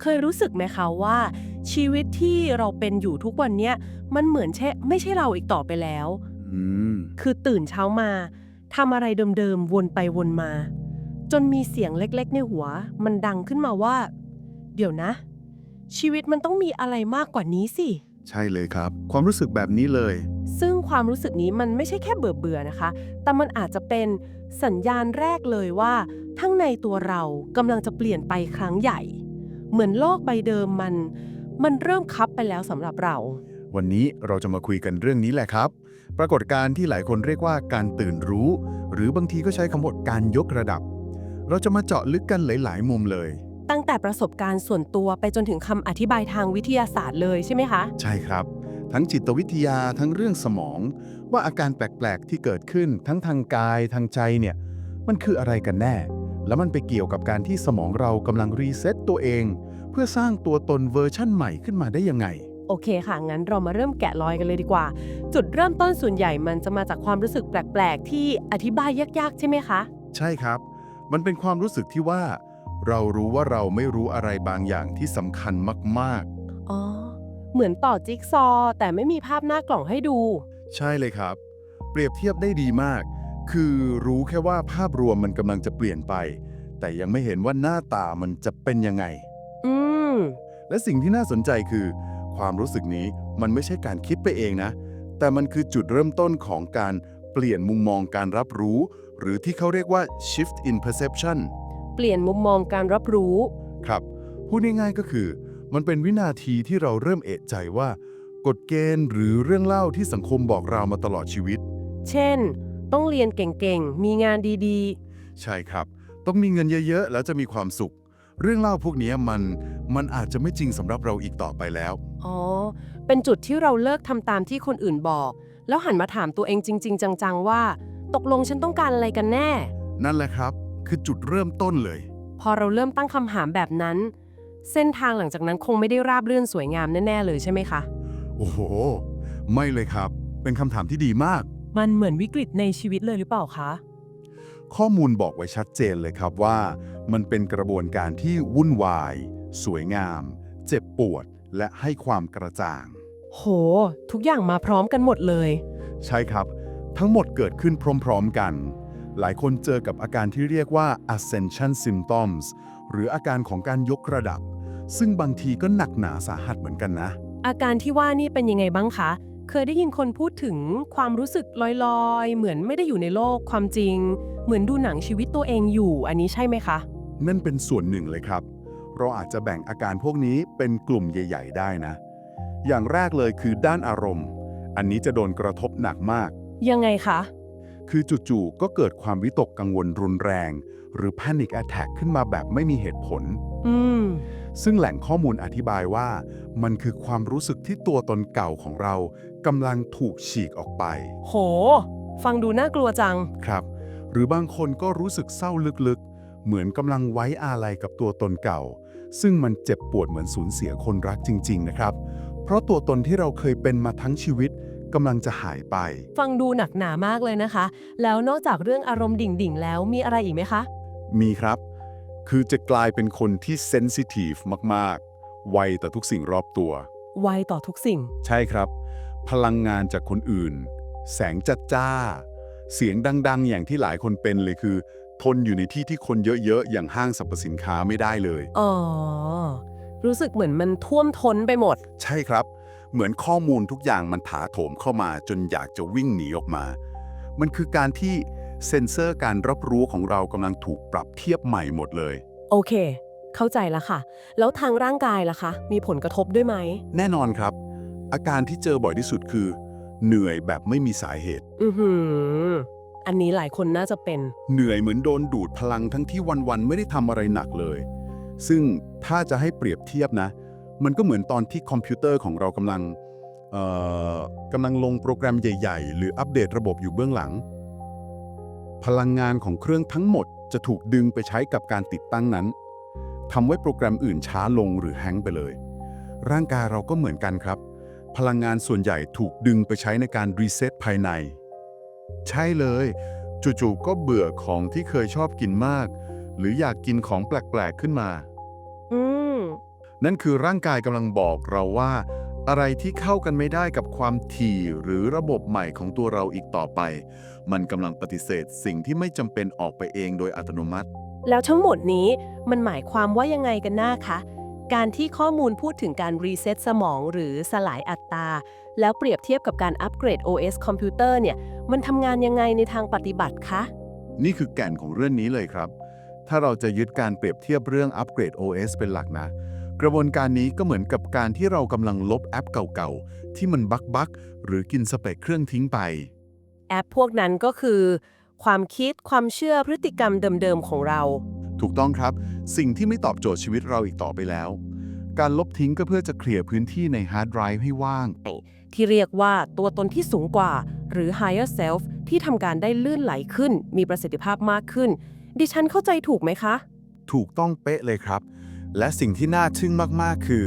เคยรู้สึกไหมคะว่า ชีวิตที่เราเป็นอยู่ทุกวันเนี้ยมันเหมือนใช่ไม่ใช่เราอีกต่อไปแล้ว อืม คือตื่นเช้ามาทำอะไรเดิมๆ วนไปวนมา จนมีเสียงเล็กๆ ในหัว มันดังขึ้นมาว่า เดี๋ยวนะ ชีวิตมันต้องมีอะไรมากกว่านี้สิ ใช่เลยครับ ความรู้สึกแบบนี้เลย ซึ่งความรู้สึกนี้มันไม่ใช่แค่เบื่อเบื่อๆนะคะ แต่มันอาจจะเป็นสัญญาณแรกเลยว่าทั้งในตัวเรากำลังจะเปลี่ยนไปครั้งใหญ่ เหมือนโลกใบเดิมมัน มันเริ่มคับไปแล้วสำหรับเรา วันนี้เราจะมาคุยกันเรื่องนี้แหละครับ ปรากฏการณ์ที่หลายคนเรียกว่าการตื่นรู้ หรือบางทีก็ใช้คำว่าการยกระดับ เราจะมาเจาะลึกกันหลาย ๆ มุมเลย ตั้งแต่ประสบการณ์ส่วนตัวไปจนถึงคำอธิบายทางวิทยาศาสตร์เลยใช่ไหมคะ ใช่ครับ ทั้งจิตวิทยาทั้งเรื่องสมอง ว่าอาการแปลก ๆ ที่เกิดขึ้นทั้งทางกายทางใจเนี่ยมันคืออะไรกันแน่ แล้วมันไปเกี่ยวกับการที่สมองเรากำลังรีเซ็ตตัวเอง เพื่อสร้างตัวตนเวอร์ชั่นใหม่ขึ้นมาได้ยังไง โอเคค่ะ งั้นเรามาเริ่มแกะรอยกันเลยดีกว่า จุดเริ่มต้นส่วนใหญ่มันจะมาจากความรู้สึกแปลก ๆ ที่อธิบายยาก ๆ ใช่ไหมคะ ใช่ครับ มันเป็นความรู้สึกที่ว่า เรารู้ว่าเราไม่รู้อะไรบางอย่างที่สำคัญมาก อ๋อ เหมือนต่อจิ๊กซอว์แต่ไม่มีภาพหน้ากล่องให้ดู ๆ ใช่เลยครับ เปรียบเทียบได้ดีมาก คือรู้แค่ว่าภาพรวมมันกำลังจะเปลี่ยนไป แต่ยังไม่เห็นว่าหน้าตามันจะเป็นยังไงอื มและสิ่งที่น่าสนใจคือ ความรู้สึกนี้มันไม่ใช่การคิดไปเองนะ แต่มันคือจุดเริ่มต้นของการเปลี่ยนมุมมองการรับรู้ หรือที่เขาเรียกว่า shift in perception เปลี่ยนมุมมองการรับรู้ ครับ พูดง่ายๆก็คือ มันเป็นวินาทีที่เราเริ่มเอะใจว่า กฎเกณฑ์หรือเรื่องเล่าที่สังคมบอกเรามาตลอดชีวิต เช่น ต้องเรียนเก่งๆ มีงานดีใช่ครับ ต้องมีเงินเยอะๆ แล้วจะมีความสุข เรื่องเล่าพวกนี้มันมันอาจจะไม่จริงสำหรับเราอีกต่อไปแล้วๆอ๋อ เป็นจุดที่เราเลิกทำตามที่คนอื่นบอก แล้วหันมาถามตัวเองจริง ๆ จัง ๆ ว่า ตกลงฉันต้องการอะไรกันแน่ นั่นแหละครับ คือจุดเริ่มต้นเลย พอเราเริ่มตั้งคำถามแบบนั้น เส้นทางหลังจากนั้นคงไม่ได้ราบรื่นสวยงามแน่ๆเลยใช่ไหมคะ โอ้โห ไม่เลยครับ เป็นคำถามที่ดีมาก มันเหมือนวิกฤตในชีวิตเลยหรือเปล่าคะ ข้อมูลบอกไว้ชัดเจนเลยครับว่า มันเป็นกระบวนการที่วุ่นวาย สวยงาม เจ็บปวด และให้ความกระจ่าง โห ทุกอย่างมาพร้อมกันหมดเลย ใช่ครับ ทั้งหมดเกิดขึ้นพร้อมๆกัน หลายคนเจอกับอาการที่เรียกว่า ascension symptoms หรืออาการของการยกระดับ ซึ่งบางทีก็หนักหนาสาหัสเหมือนกันนะ อาการที่ว่านี่เป็นยังไงบ้างคะ เคยได้ยินคนพูดถึงความรู้สึกลอยๆ เหมือนไม่ได้อยู่ในโลกความจริง เหมือนดูหนังชีวิตตัวเองอยู่ อันนี้ใช่ไหมคะ นั่นเป็นส่วนหนึ่งเลยครับ เราอาจจะแบ่งอาการพวกนี้เป็นกลุ่มใหญ่ ๆ ได้นะ อย่างแรกเลยคือด้านอารมณ์ อันนี้จะโดนกระทบหนักมาก ยังไงคะ คือจู่ๆก็เกิดความวิตกกังวลรุนแรง หรือ panic attack ขึ้นมาแบบไม่มีเหตุผล อืม ซึ่งแหล่งข้อมูลอธิบายว่า มันคือความรู้สึกที่ตัวตนเก่าของเรา กำลังถูกฉีกออกไป โห ฟังดูน่ากลัวจัง ครับ หรือบางคนก็รู้สึกเศร้าลึกๆ เหมือนกำลังไว้อาลัยกับตัวตนเก่า ซึ่งมันเจ็บปวดเหมือนสูญเสียคนรักจริง ๆ นะครับ เพราะตัวตนที่เราเคยเป็นมาทั้งชีวิตกำลังจะหายไป ฟังดูหนักหนามากเลยนะคะ แล้วนอกจากเรื่องอารมณ์ดิ่งๆ แล้วมีอะไรอีกไหมคะ มีครับ คือจะกลายเป็นคนที่เซนซิทีฟมากๆ ไวต่อทุกสิ่งรอบตัว ไวต่อทุกสิ่ง ใช่ครับ พลังงานจากคนอื่น แสงจัดจ้า เสียงดังๆ อย่างที่หลายคนเป็นเลยคือ ทนอยู่ในที่ที่คนเยอะๆ อย่างห้างสรรพสินค้าไม่ได้เลย อ๋อ รู้สึกเหมือนมันท่วมท้นไปหมด ใช่ครับ เหมือนข้อมูลทุกอย่างมันถาโถมเข้ามาจนอยากจะวิ่งหนีออกมา มันคือการที่เซ็นเซอร์การรับรู้ของเรากำลังถูกปรับเทียบใหม่หมดเลย โอเค เข้าใจแล้วค่ะ แล้วทางร่างกายล่ะคะ มีผลกระทบด้วยไหม แน่นอนครับ อาการที่เจอบ่อยที่สุดคือ เหนื่อยแบบไม่มีสาเหตุ อือหือ อันนี้หลายคนน่าจะเป็น เหนื่อยเหมือนโดนดูดพลังทั้งที่วันๆไม่ได้ทำอะไรหนักเลย ซึ่งถ้าจะให้เปรียบเทียบนะ มันก็เหมือนตอนที่คอมพิวเตอร์ของเรากำลังเอ่อกำลังลงโปรแกรมใหญ่ ๆ หรืออัปเดตระบบอยู่เบื้องหลัง พลังงานของเครื่องทั้งหมดจะถูกดึงไปใช้กับการติดตั้งนั้นทำให้โปรแกรมอื่นช้าลงหรือแฮงก์ไปเลย ร่างกายเราก็เหมือนกันครับ พลังงานส่วนใหญ่ถูกดึงไปใช้ในการรีเซ็ตภายใน ใช่เลย จู่ๆก็เบื่อของที่เคยชอบกินมาก หรืออยากกินของแปลกๆขึ้นมา อืม นั่นคือร่างกายกำลังบอกเราว่า อะไรที่เข้ากันไม่ได้กับความถี่หรือระบบใหม่ของตัวเราอีกต่อไป มันกำลังปฏิเสธสิ่งที่ไม่จำเป็นออกไปเองโดยอัตโนมัติ แล้วทั้งหมดนี้มันหมายความว่ายังไงกันน้าคะ การที่ข้อมูลพูดถึงการรีเซ็ตสมองหรือสลายอัตราแล้วเปรียบเทียบกับการอัปเกรด OS คอมพิวเตอร์เนี่ย มันทำงานยังไงในทางปฏิบัติคะ นี่คือแก่นของเรื่องนี้เลยครับ ถ้าเราจะยึดการเปรียบเทียบเรื่องอัปเกรด OS เป็นหลักนะ กระบวนการนี้ก็เหมือนกับการที่เรากำลังลบแอปเก่าๆ ที่มันบักบักหรือกินสเปคเครื่องทิ้งไป แอปพวกนั้นก็คือ ความคิดความเชื่อพฤติกรรมเดิมๆของเรา ถูกต้องครับ สิ่งที่ไม่ตอบโจทย์ชีวิตเราอีกต่อไปแล้ว การลบทิ้งก็เพื่อจะเคลียร์พื้นที่ในฮาร์ดไดรฟ์ให้ว่าง ที่เรียกว่าตัวตนที่สูงกว่า หรือ higher self ที่ทำการได้ลื่นไหลขึ้น มีประสิทธิภาพมากขึ้น ดิฉันเข้าใจถูกไหมคะ ถูกต้องเป๊ะเลยครับ และสิ่งที่น่าทึ่งมากๆ คือ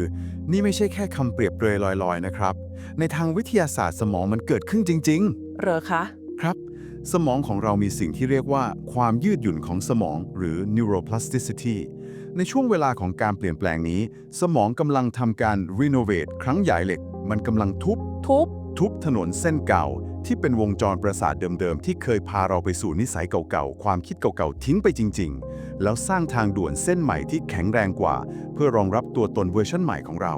นี่ไม่ใช่แค่คำเปรียบเปรยลอยๆ นะครับ ในทางวิทยาศาสตร์สมองมันเกิดขึ้นจริง ๆ เหรอคะ ครับ สมองของเรามีสิ่งที่เรียกว่า ความยืดหยุ่นของสมองหรือ neuroplasticity ในช่วงเวลาของการเปลี่ยนแปลงนี้ สมองกำลังทำการ renovate ครั้งใหญ่เหล็ก มันกำลังทุบ ทุบ ทุบถนนเส้นเก่า ที่เป็นวงจรประสาทเดิมๆ ที่เคยพาเราไปสู่นิสัยเก่าๆ ความคิดเก่าๆ ทิ้งไปจริงๆ แล้วสร้างทางด่วนเส้นใหม่ที่แข็งแรงกว่า เพื่อรองรับตัวตนเวอร์ชันใหม่ของเรา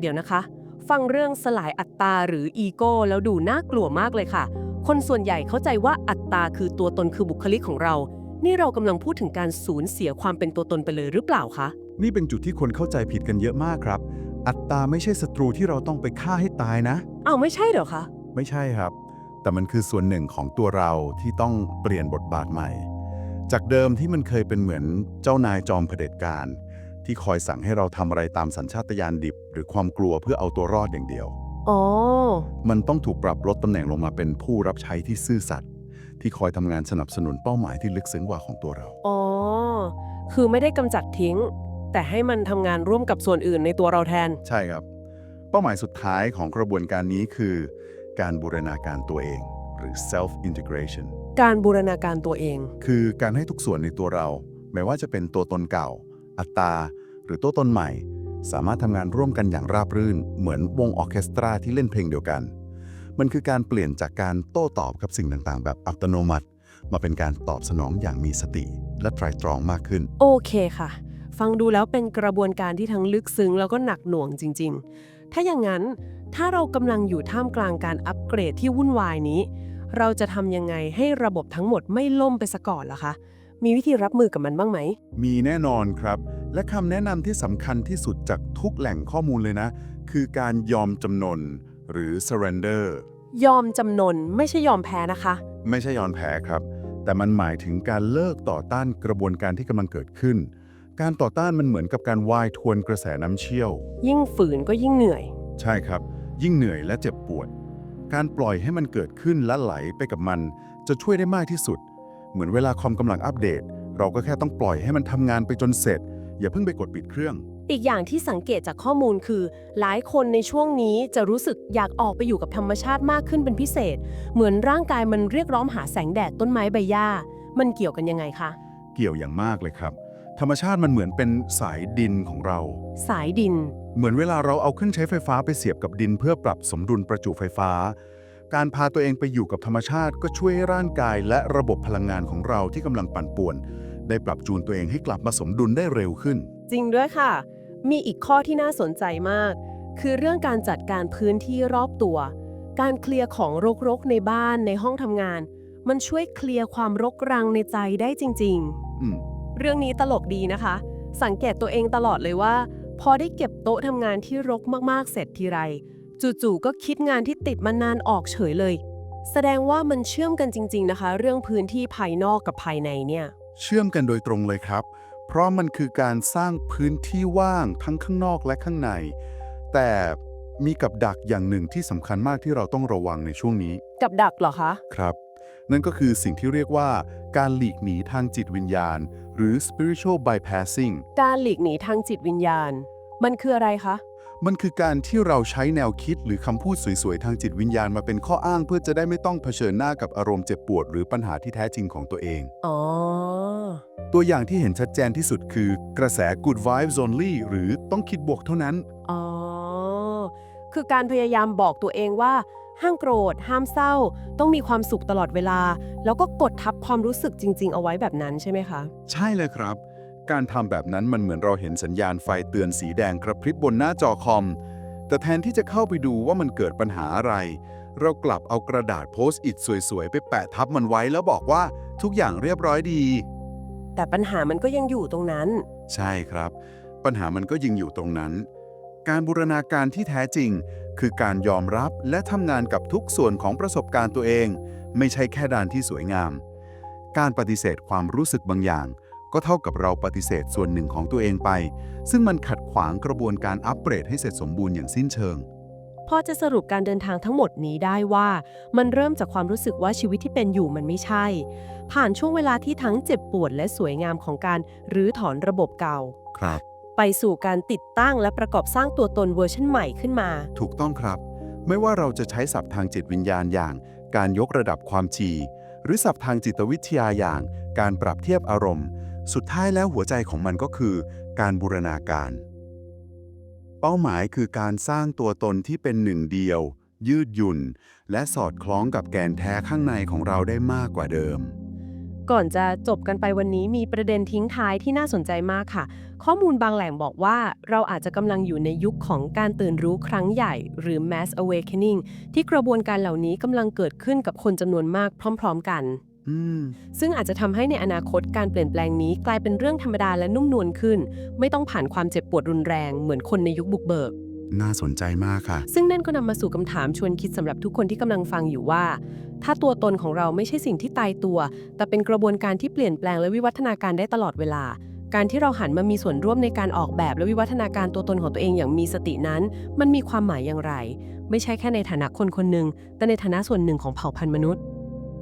เดี๋ยวนะคะ ฟังเรื่องสลายอัตตาหรืออีโก้แล้วดูน่ากลัวมากเลยค่ะ คนส่วนใหญ่เข้าใจว่าอัตตาคือตัวตนคือบุคลิกของเรา นี่เรากำลังพูดถึงการสูญเสียความเป็นตัวตนไปเลยหรือเปล่าคะ นี่เป็นจุดที่คนเข้าใจผิดกันเยอะมากครับ อัตตาไม่ใช่ศัตรูที่เราต้องไปฆ่าให้ตายนะ อ้าวไม่ใช่เหรอคะ ไม่ใช่ครับ แต่มันคือส่วนหนึ่งของตัวเราที่ต้องเปลี่ยนบทบาทใหม่ จากเดิมที่มันเคยเป็นเหมือนเจ้านายจอมเผด็จการ ที่คอยสั่งให้เราทำอะไรตามสัญชาตญาณดิบ หรือความกลัวเพื่อเอาตัวรอดอย่างเดียว อ๋อ มันต้องถูกปรับลดตำแหน่งลงมาเป็นผู้รับใช้ที่ซื่อสัตย์ที่คอยทำงานสนับสนุนเป้าหมายที่ลึกซึ้งกว่าของตัวเรา อ๋อ คือไม่ได้กำจัดทิ้ง แต่ให้มันทำงานร่วมกับส่วนอื่นในตัวเราแทน ใช่ครับ เป้าหมายสุดท้ายของกระบวนการนี้คือ การบูรณาการตัวเอง หรือ self integration การบูรณาการตัวเอง คือการให้ทุกส่วนในตัวเรา ไม่ว่าจะเป็นตัวตนเก่า อัตราหรือตัวตนใหม่ สามารถทำงานร่วมกันอย่างราบรื่น เหมือนวงออร์เคสตราที่เล่นเพลงเดียวกัน มันคือการเปลี่ยนจากการโต้ตอบกับสิ่งต่างๆ แบบอัตโนมัติ มาเป็นการตอบสนองอย่างมีสติ และไตรตรองมากขึ้น โอเคค่ะ ฟังดูแล้วเป็นกระบวนการที่ทั้งลึกซึ้งแล้วก็หนักหน่วงจริง ๆ ถ้าอย่างนั้นถ้าเรากำลังอยู่ท่ามกลางการอัปเกรดที่วุ่นวายนี้ เราจะทำยังไงให้ระบบทั้งหมดไม่ล่มไปซะก่อนล่ะคะมีวิธีรับมือกับมันบ้างไหม มีแน่นอนครับ และคำแนะนำที่สำคัญที่สุดจากทุกแหล่งข้อมูลเลยนะ คือการยอมจำนนหรือ surrender ยอมจำนนไม่ใช่ยอมแพ้นะคะ ไม่ใช่ยอมแพ้ครับ แต่มันหมายถึงการเลิกต่อต้านกระบวนการที่กำลังเกิดขึ้น การต่อต้านมันเหมือนกับการว่ายทวนกระแสน้ำเชี่ยว ยิ่งฝืนก็ยิ่งเหนื่อย ใช่ครับ ยิ่งเหนื่อยและเจ็บปวด การปล่อยให้มันเกิดขึ้นและไหลไปกับมัน จะช่วยได้มากที่สุด เหมือนเวลาคอมกำลังอัปเดต เราก็แค่ต้องปล่อยให้มันทำงานไปจนเสร็จ อย่าเพิ่งไปกดปิดเครื่อง อีกอย่างที่สังเกตจากข้อมูลคือ หลายคนในช่วงนี้จะรู้สึกอยากออกไปอยู่กับธรรมชาติมากขึ้นเป็นพิเศษ เหมือนร่างกายมันเรียกร้องหาแสงแดดต้นไม้ใบหญ้า มันเกี่ยวกันยังไงคะ เกี่ยวอย่างมากเลยครับ ธรรมชาติมันเหมือนเป็นสายดินของเรา สายดิน เหมือนเวลาเราเอาเครื่องใช้ไฟฟ้าไปเสียบกับดินเพื่อปรับสมดุลประจุไฟฟ้า การพาตัวเองไปอยู่กับธรรมชาติก็ช่วยให้ร่างกายและระบบพลังงานของเราที่กำลังปั่นป่วน ได้ปรับจูนตัวเองให้กลับมาสมดุลได้เร็วขึ้น จริงด้วยค่ะ มีอีกข้อที่น่าสนใจมาก คือเรื่องการจัดการพื้นที่รอบตัว การเคลียร์ของรกๆในบ้านในห้องทำงาน มันช่วยเคลียร์ความรกรังในใจได้จริงๆอืมเรื่องนี้ตลกดีนะคะ สังเกตตัวเองตลอดเลยว่า พอได้เก็บโต๊ะทำงานที่รกมากๆเสร็จทีไร จู่ๆก็คิดงานที่ติดมานานออกเฉยเลย แสดงว่ามันเชื่อมกันจริง ๆนะคะ เรื่องพื้นที่ภายนอกกับภายในเนี่ย เชื่อมกันโดยตรงเลยครับ เพราะมันคือการสร้างพื้นที่ว่างทั้งข้างนอกและข้างใน แต่มีกับดักอย่างหนึ่งที่สำคัญมากที่เราต้องระวังในช่วงนี้ กับดักเหรอคะ ครับ นั่นก็คือสิ่งที่เรียกว่าการหลีกหนีทางจิตวิญญาณ หรือ spiritual bypassing การหลีกหนีทางจิตวิญญาณ มันคืออะไรคะ มันคือการที่เราใช้แนวคิดหรือคำพูดสวยๆ ทางจิตวิญญาณมาเป็นข้ออ้างเพื่อจะได้ไม่ต้องเผชิญหน้ากับอารมณ์เจ็บปวด หรือปัญหาที่แท้จริงของตัวเอง อ๋อ ตัวอย่างที่เห็นชัดเจนที่สุดคือกระแส good vibes only หรือต้องคิดบวกเท่านั้น อ๋อ คือการพยายามบอกตัวเองว่า ห้ามโกรธ ห้ามเศร้า ต้องมีความสุขตลอดเวลา แล้วก็กดทับความรู้สึกจริง ๆ เอาไว้แบบนั้นใช่ไหมคะ ใช่เลยครับ การทำแบบนั้นมันเหมือนเราเห็นสัญญาณไฟเตือนสีแดงกระพริบบนหน้าจอคอม แต่แทนที่จะเข้าไปดูว่ามันเกิดปัญหาอะไร เรากลับเอากระดาษโพสต์อิทสวยๆ ไปแปะทับมันไว้แล้วบอกว่าทุกอย่างเรียบร้อยดี แต่ปัญหามันก็ยังอยู่ตรงนั้น ใช่ครับ ปัญหามันก็ยิงอยู่ตรงนั้น การบูรณาการที่แท้จริง คือการยอมรับและทำงานกับทุกส่วนของประสบการณ์ตัวเอง ไม่ใช่แค่ด้านที่สวยงาม การปฏิเสธความรู้สึกบางอย่าง ก็เท่ากับเราปฏิเสธส่วนหนึ่งของตัวเองไป ซึ่งมันขัดขวางกระบวนการอัปเกรดให้เสร็จสมบูรณ์อย่างสิ้นเชิง พอจะสรุปการเดินทางทั้งหมดนี้ได้ว่า มันเริ่มจากความรู้สึกว่าชีวิตที่เป็นอยู่มันไม่ใช่ ผ่านช่วงเวลาที่ทั้งเจ็บปวดและสวยงามของการรื้อถอนระบบเก่า ครับ ไปสู่การติดตั้งและประกอบสร้างตัวตนเวอร์ชันใหม่ขึ้นมา ถูกต้องครับ ไม่ว่าเราจะใช้ศัพท์ทางจิตวิญญาณอย่าง การยกระดับความจีหรือศัพท์ทางจิตวิทยาอย่าง การปรับเทียบอารมณ์ สุดท้ายแล้วหัวใจของมันก็คือการบูรณาการ เป้าหมายคือการสร้างตัวตนที่เป็นหนึ่งเดียว ยืดหยุ่น และสอดคล้องกับแกนแท้ข้างในของเราได้มากกว่าเดิม ก่อนจะจบกันไปวันนี้มีประเด็นทิ้งท้ายที่น่าสนใจมากค่ะ ข้อมูลบางแหล่งบอกว่าเราอาจจะกำลังอยู่ในยุคของการตื่นรู้ครั้งใหญ่ หรือ mass awakening ที่กระบวนการเหล่านี้กำลังเกิดขึ้นกับคนจำนวนมากพร้อม ๆ กัน อืม ซึ่งอาจจะทำให้ในอนาคตการเปลี่ยนแปลงนี้กลายเป็นเรื่องธรรมดาและนุ่มนวลขึ้น ไม่ต้องผ่านความเจ็บปวดรุนแรงเหมือนคนในยุคบุกเบิก น่าสนใจมากค่ะ ซึ่งนั่นก็นำมาสู่คำถามชวนคิดสำหรับทุกคนที่กำลังฟังอยู่ว่า ถ้าตัวตนของเราไม่ใช่สิ่งที่ตายตัว แต่เป็นกระบวนการที่เปลี่ยนแปลงและวิวัฒนาการได้ตลอดเวลา การที่เราหันมามีส่วนร่วมในการออกแบบและวิวัฒนาการตัวตนของตัวเองอย่างมีสตินั้น มันมีความหมายอย่างไร ไม่ใช่แค่ในฐานะคนคนหนึ่งแต่ในฐานะส่วนหนึ่งของเผ่าพันธุ์มนุษย์